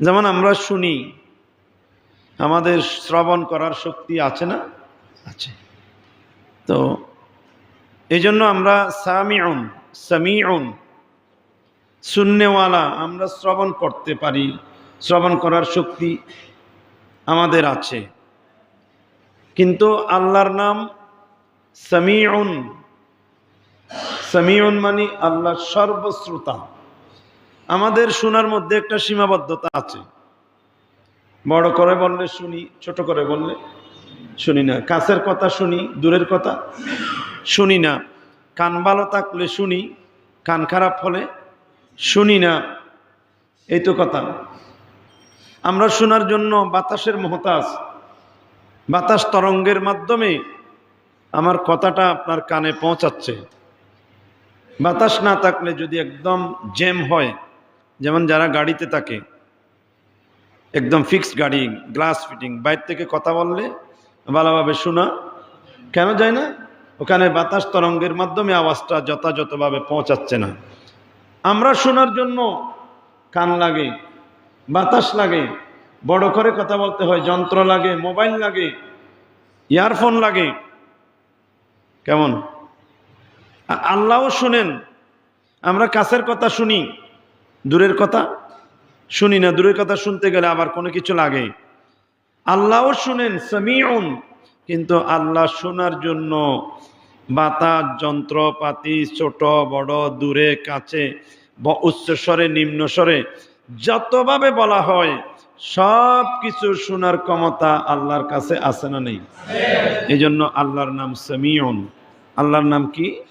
যেমন আমরা শুনি আমাদের শ্রবণ করার শক্তি আছে না? আছে। তো এই জন্য আমরা সামিউন সামিউন শূন্যওয়ালা আমরা শ্রবণ করতে পারি শ্রবণ করার শক্তি আমাদের আছে। কিন্তু আল্লাহর নাম সামিউন সামিউন মানে আল্লাহ সর্বশ্রোতা। আমাদের শোনার মধ্যে একটা সীমাবদ্ধতা আছে। বড় করে বললে শুনি, ছোট করে বললে শুনি না। কাছের কথা শুনি, দূরের কথা শুনি না। কান ভালো থাকলে শুনি, কান খারাপ হলে শুনি না। এই তো কথা। আমরা শোনার জন্য বাতাসের মহতাজ। বাতাস তরঙ্গের মাধ্যমে আমার কথাটা আপনার কানে পৌঁছাচ্ছে। বাতাস না থাকলে যদি একদম জ্যাম হয় যেমন যারা গাড়িতে থাকে, একদম ফিক্সড গাড়ি গ্লাস ফিটিং বাইর থেকে কথা বললে ভালোভাবে শোনা। কেন যায় না? ওখানে বাতাস তরঙ্গের মাধ্যমে আওয়াজটা যথাযথভাবে পৌঁছাচ্ছে না। আমরা শোনার জন্য কান লাগে, বাতাস লাগে, বড় করে কথা বলতে হয়, যন্ত্র লাগে, মোবাইল লাগে, ইয়ারফোন লাগে। কেমন? আল্লাহও শুনেন। আমরা কাছের কথা শুনি। দূরের কথা? শুনি না, দূরের কথা শুনতে গেলে আবার কোনো কিছু লাগে। আল্লাহও শুনেন, সামিউন। কিন্তু আল্লাহ শোনার জন্য বাতাস, যন্ত্রপাতি, ছোট, বড়, দূরে, কাছে, ব- উচ্চস্বরে নিম্নস্বরে যতভাবে বলা হয়, সব কিছু শোনার ক্ষমতা আল্লাহর কাছে আছে না নেই? এই জন্য আল্লাহর নাম সামিউন। আল্লাহর নাম কি?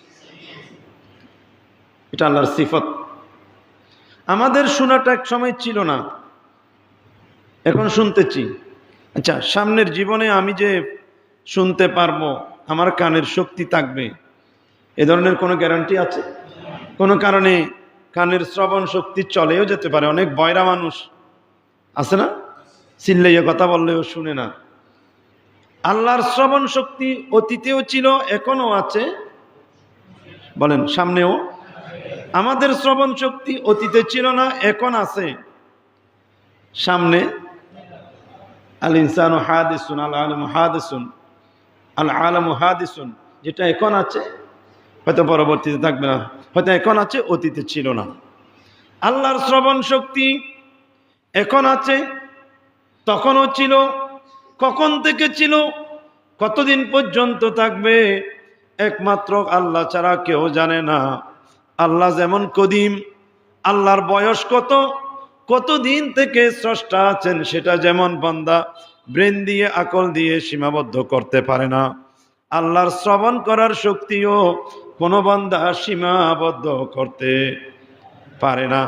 এটা আল্লাহর সিফত। আমাদের শোনাটা এক সময় ছিল না। এখন শুনতেছি। আচ্ছা সামনের জীবনে আমি যে শুনতে পারব, আমার কানের শক্তি থাকবে, এ ধরনের কোনো গ্যারান্টি আছে? কোনো কারণে কানের শ্রবণ শক্তি চলেও যেতে পারে, অনেক বয়রা মানুষ আছে না? চিল্লাইয়ে কথা বললেও শুনে না। আল্লাহর শ্রবণ শক্তি অতীতেও ছিল, এখনও আছে। বলেন, সামনেও? আমাদের শ্রবণ শক্তি অতীতে ছিল না, এখন আছে। সামনে আল ইনসান হাদিসুন আল আলম হাদিসুন আল আলম হাদিসুন, যেটা এখন আছে, হয়তো পরবর্তীতে থাকবে না, হয়তো এখন আছে, অতীতে ছিল না। আল্লাহর শ্রবণ শক্তি এখন আছে, তখনও ছিল, কখন থেকে ছিল, কতদিন পর্যন্ত থাকবে, একমাত্র আল্লাহ ছাড়া কেউ জানে না। আল্লাহ যেমন কদিম, আল্লাহর বয়স কত কত দিন থেকে স্রষ্টা আছেন সেটা যেমন বন্দা ব্রেন দিয়ে, আকল দিয়ে সীমাবদ্ধ করতে পারে না। আল্লাহর শ্রবণ করার শক্তিও কোনো বন্দা সীমাবদ্ধ করতে পারে না।